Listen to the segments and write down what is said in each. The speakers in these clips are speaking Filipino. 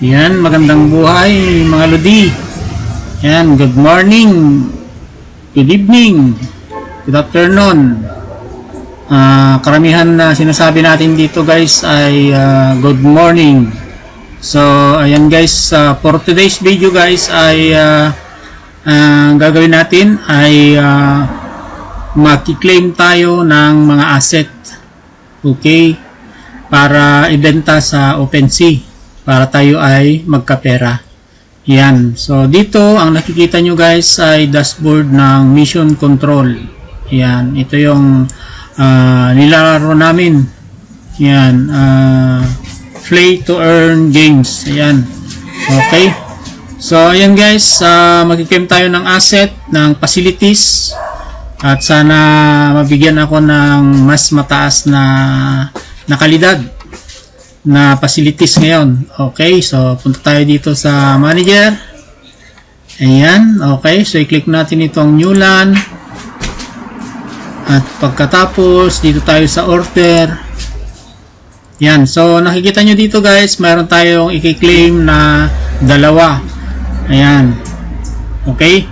Yan, magandang buhay mga Lodi. Yan, good morning, good evening, good afternoon. Ah, karamihan na sinasabi natin dito guys ay ah, good morning. So, ayan guys, ah, for today's video guys ay ah, ah, gagawin natin ay uh, claim tayo ng mga asset. Okay? Para ibenta sa OpenSea para tayo ay magkapera. Yan. So, dito, ang nakikita nyo guys ay dashboard ng mission control. Yan. Ito yung ah, nilalaro namin. Yan. ah, play to earn games. Ayan. Okay. So, ayan guys. Uh, magkikim tayo ng asset, ng facilities. At sana mabigyan ako ng mas mataas na, na kalidad na facilities ngayon. Okay, so punta tayo dito sa manager. Ayan, okay. So i-click natin itong new LAN. At pagkatapos, dito tayo sa order. Yan, so nakikita nyo dito guys, mayroon tayong i-claim na dalawa. Ayan. Okay?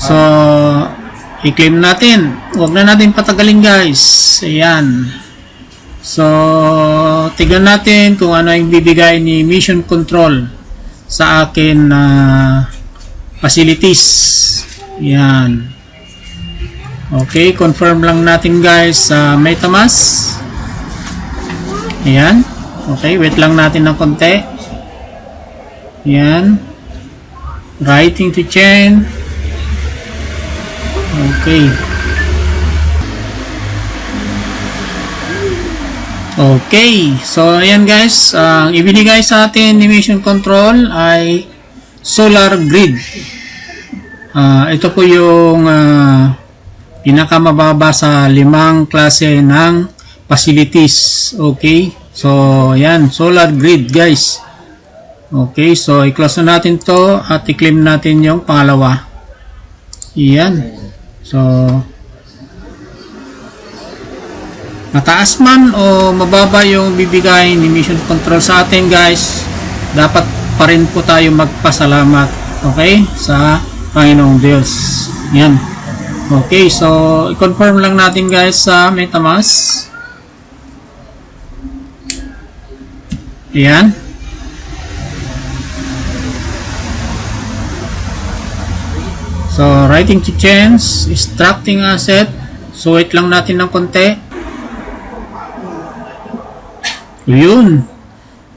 So, i-claim natin. Huwag na natin patagalin guys. Ayan. So, tignan natin kung ano yung bibigay ni Mission Control sa akin na facilities. Yan. Okay, confirm lang natin guys sa MetaMask. Ayan. Okay, wait lang natin ng konti. Yan. Writing to chain. Okay. Okay, so ayan guys, ang ibinigay sa atin ni Mission Control ay solar grid. Ah, ito po yung ah, pinakamababa sa limang klase ng facilities. Okay, so ayan, solar grid guys. Okay, so i-close na natin to at i-claim natin yung pangalawa. Iyan. So, mataas man o mababa yung bibigay ni Mission Control sa atin guys, dapat pa rin po tayo magpasalamat, okay, sa Panginoong Diyos. Yan. Okay, so i-confirm lang natin guys sa MetaMask. Yan. So, writing to change, extracting asset. So, wait lang natin ng konti. Yun.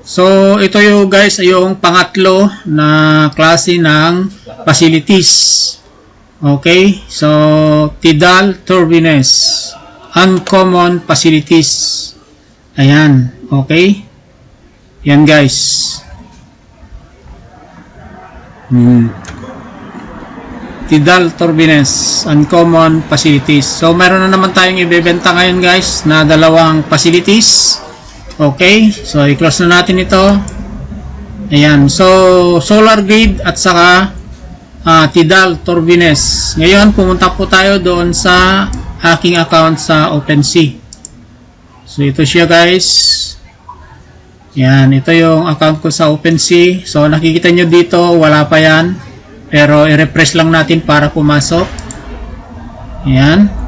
So, ito yung guys, yung pangatlo na klase ng facilities. Okay? So, Tidal Turbines. Uncommon Facilities. Ayan. Okay? Yan guys. Hmm. Tidal Turbines Uncommon Facilities. So, meron na naman tayong ibebenta ngayon guys na dalawang facilities. Okay, so i-close na natin ito. Ayan, so solar grid at saka uh, Tidal Turbines. Ngayon, pumunta po tayo doon sa aking account sa OpenSea. So ito siya guys. Yan, ito yung account ko sa OpenSea. So nakikita nyo dito, wala pa yan. Pero i-refresh lang natin para pumasok. Yan.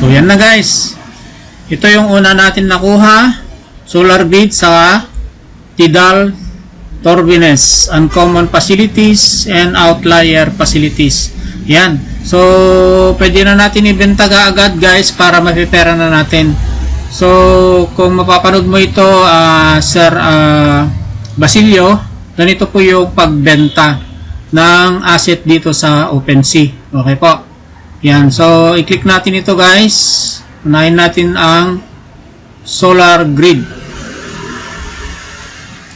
So yan na guys. Ito yung una natin nakuha. Solar grid sa Tidal Turbines, Uncommon Facilities and Outlier Facilities. Yan. So, pwede na natin ibenta agad guys para mapipera na natin. So, kung mapapanood mo ito, uh, Sir uh, Basilio, ganito po yung pagbenta ng asset dito sa OpenSea. Okay po. Yan. So, i-click natin ito guys. Unahin natin ang solar grid.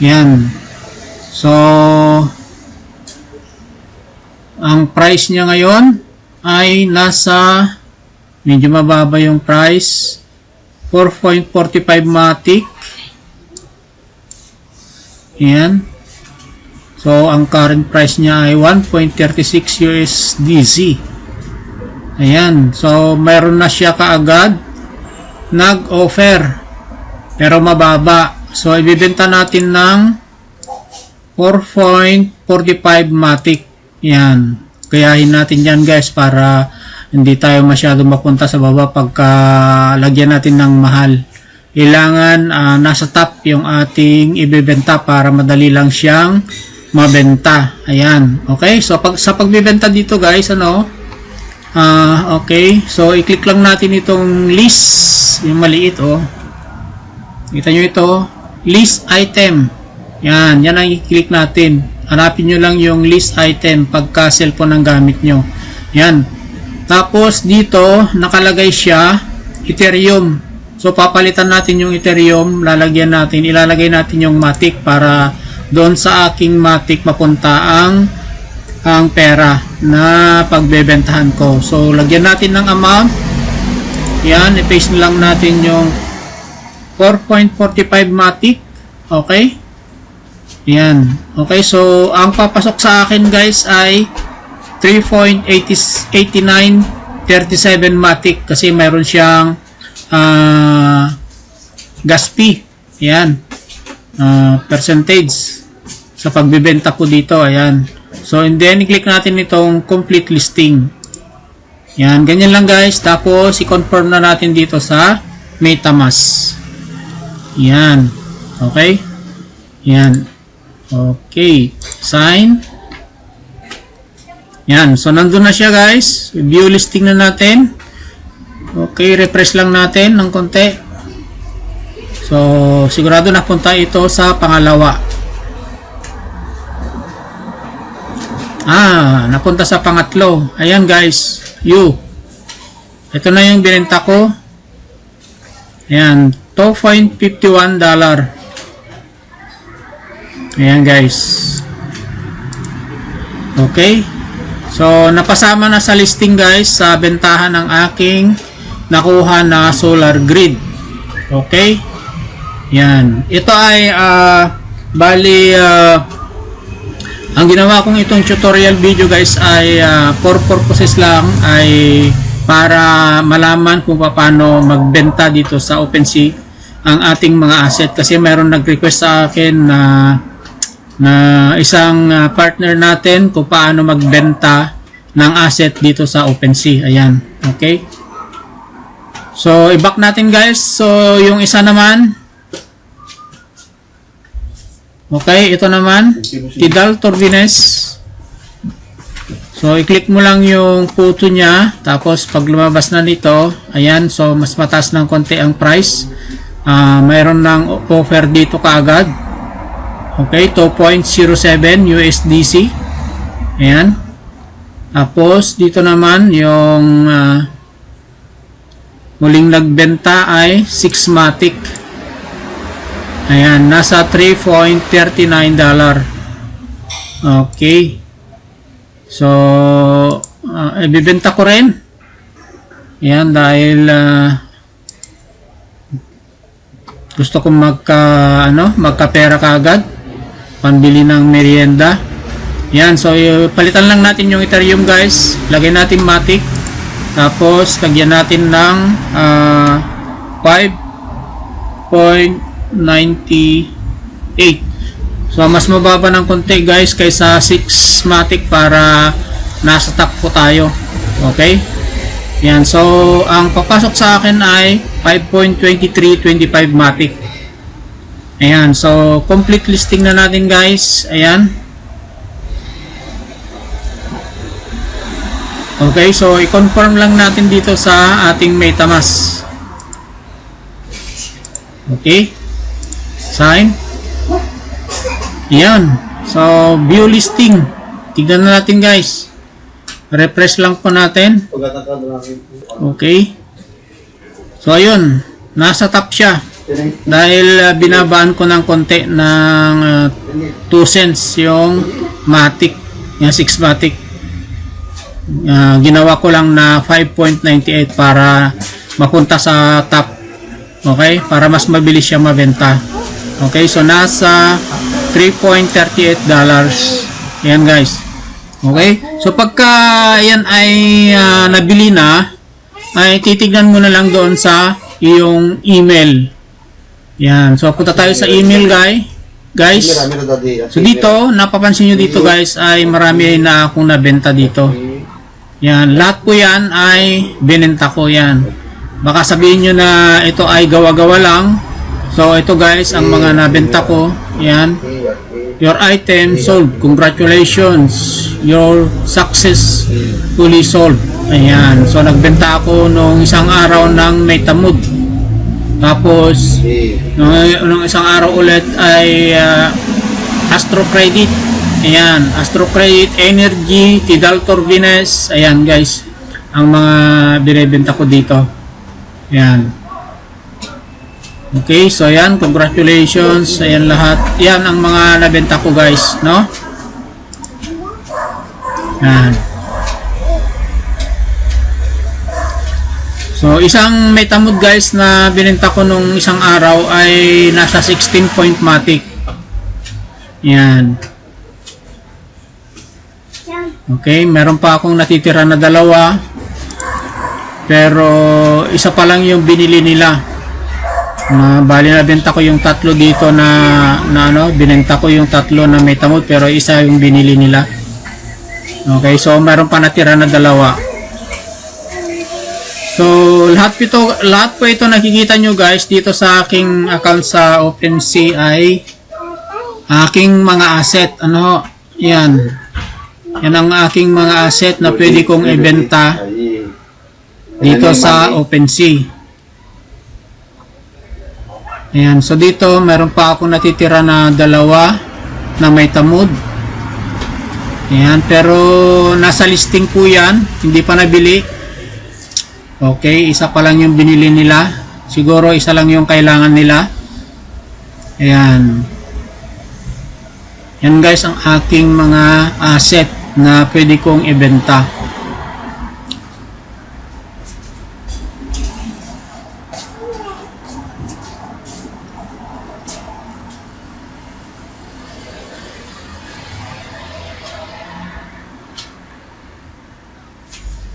Yan. So, ang price niya ngayon ay nasa medyo mababa yung price 4.45 matic yan so ang current price niya ay 1.36 USDC ayan so meron na siya kaagad nag-offer Pero mababa. So, ibibenta natin ng 4.45 matic. Yan. Kayahin natin yan guys para hindi tayo masyado mapunta sa baba pagka lagyan natin ng mahal. Kailangan ah, nasa top yung ating ibebenta para madali lang siyang mabenta. Ayan. Okay? So, pag, sa pagbebenta dito guys, ano, ah okay. So, i-click lang natin itong list. Yung maliit, oh. Kita nyo ito. List item. Yan. Yan ang i-click natin. Hanapin nyo lang yung list item pagka cellphone ang gamit nyo. Yan. Tapos, dito, nakalagay siya, Ethereum. So, papalitan natin yung Ethereum. Lalagyan natin, ilalagay natin yung Matic para doon sa aking Matic mapunta ang ang pera na pagbebentahan ko. So, lagyan natin ng amount. Yan, i-paste lang natin yung 4.45 matic. Okay? Yan. Okay, so ang papasok sa akin guys ay 3.8937 matic kasi mayroon siyang ah, gas fee. Yan. Ah, percentage sa pagbebenta ko dito. Ayan. So, and then, i-click natin itong complete listing. Yan, ganyan lang guys. Tapos, i-confirm na natin dito sa MetaMask. Yan. Okay? Yan. Okay. Sign. Yan. So, nandun na siya guys. View listing na natin. Okay. Refresh lang natin ng konti. So, sigurado napunta ito sa pangalawa. Ah, napunta sa pangatlo. Ayan guys. You. Ito na yung binenta ko. Ayan. 2.51 dollar. Ayan guys. Okay. So, napasama na sa listing guys sa bentahan ng aking nakuha na solar grid. Okay. Yan. Ito ay ah, bali ah, ang ginawa kong itong tutorial video guys ay ah, for purposes lang ay para malaman kung paano magbenta dito sa OpenSea ang ating mga asset kasi mayroon nag-request sa akin na na isang ah, partner natin kung paano magbenta ng asset dito sa OpenSea. Ayan. Okay? So, i-back natin guys. So, yung isa naman Okay, ito naman Tidal Turbines So, i-click mo lang yung photo niya. Tapos, pag lumabas na nito, ayan, so mas mataas ng konti ang price. Ah, mayroon ng offer dito kaagad. Okay, 2.07 USDC. Ayan. Tapos, dito naman, yung ah, muling nagbenta ay 6 Matic. Ayan, nasa 3.39 dollar. Okay. So, uh, ibibenta ko rin. Ayan, dahil uh, gusto kong magka, ano, magkapera kagad. Panbili ng merienda. Ayan, so eh, palitan lang natin yung Ethereum guys. Lagay natin Matic. Tapos, lagyan natin ng ah, uh, 5. 98. So, mas mababa ng konti guys kaysa 6-matic para nasa top po tayo. Okay? Yan. So, ang papasok sa akin ay 5.2325 matic. Ayan. So, complete listing na natin guys. Ayan. Okay, so i-confirm lang natin dito sa ating MetaMask. Okay? Sign. Yan. So, view listing. Tignan na natin guys. Refresh lang po natin. Okay. So, ayun. Nasa top siya. Dahil uh, binabaan ko ng konti ng uh, 2 cents yung Matic. Yung 6 Matic. Uh, ginawa ko lang na 5.98 para mapunta sa top. Okay? Para mas mabilis siya mabenta. Okay? So, nasa 3.38 dollars. Yan guys. Okay? So pagka yan ay ah, nabili na, ay titignan mo na lang doon sa iyong email. Yan. So, punta tayo sa email, guy. Guys. Dati. So, dito, napapansin nyo dito, guys, ay marami na akong nabenta dito. Yan. Lahat po yan ay binenta ko yan. Baka sabihin nyo na ito ay gawa-gawa lang. So, ito, guys, ang mga nabenta ko. Yan. Your item sold. Congratulations. Your success fully sold. Ayan. So, nagbenta ako nung isang araw ng Metamud. Tapos, nung, nung isang araw ulit ay ah, Astro Credit. Ayan. Astro Credit, Energy, Tidal Turbines. Ayan, guys. Ang mga binibenta ko dito. Ayan. Okay, so ayan, congratulations. Ayan lahat. Yan ang mga nabenta ko guys, no? Yan. So, isang metamod guys na binenta ko nung isang araw ay nasa 16 point matic. Yan. Okay, meron pa akong natitira na dalawa. Pero isa pa lang yung binili nila na bali na benta ko yung tatlo dito na, na ano, binenta ko yung tatlo na may tamod pero isa yung binili nila. Okay, so meron pa natira na dalawa. So lahat ito, lahat po ito nakikita nyo guys dito sa aking account sa OpenSea ay aking mga asset. Ano, yan. Yan ang aking mga asset na pwede kong ibenta dito sa OpenSea. Ayan, so dito meron pa ako natitira na dalawa na may tamod. Ayan, pero nasa listing po yan, hindi pa nabili. Okay, isa pa lang yung binili nila. Siguro isa lang yung kailangan nila. Ayan. Yan guys ang aking mga asset na pwede kong ibenta.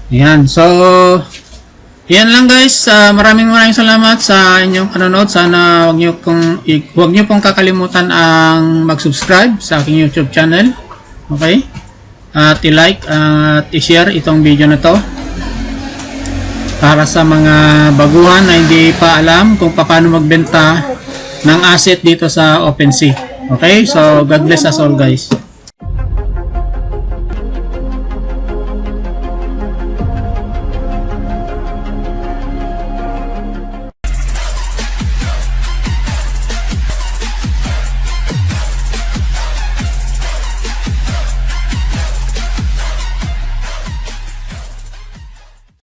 Yan. So, yan lang guys. Ah, maraming maraming salamat sa inyong panonood. Sana wag niyo kong wag niyo pong kakalimutan ang mag-subscribe sa aking YouTube channel. Okay? At i-like at i-share itong video na to. Para sa mga baguhan na hindi pa alam kung paano magbenta ng asset dito sa OpenSea. Okay? So, God bless us all guys.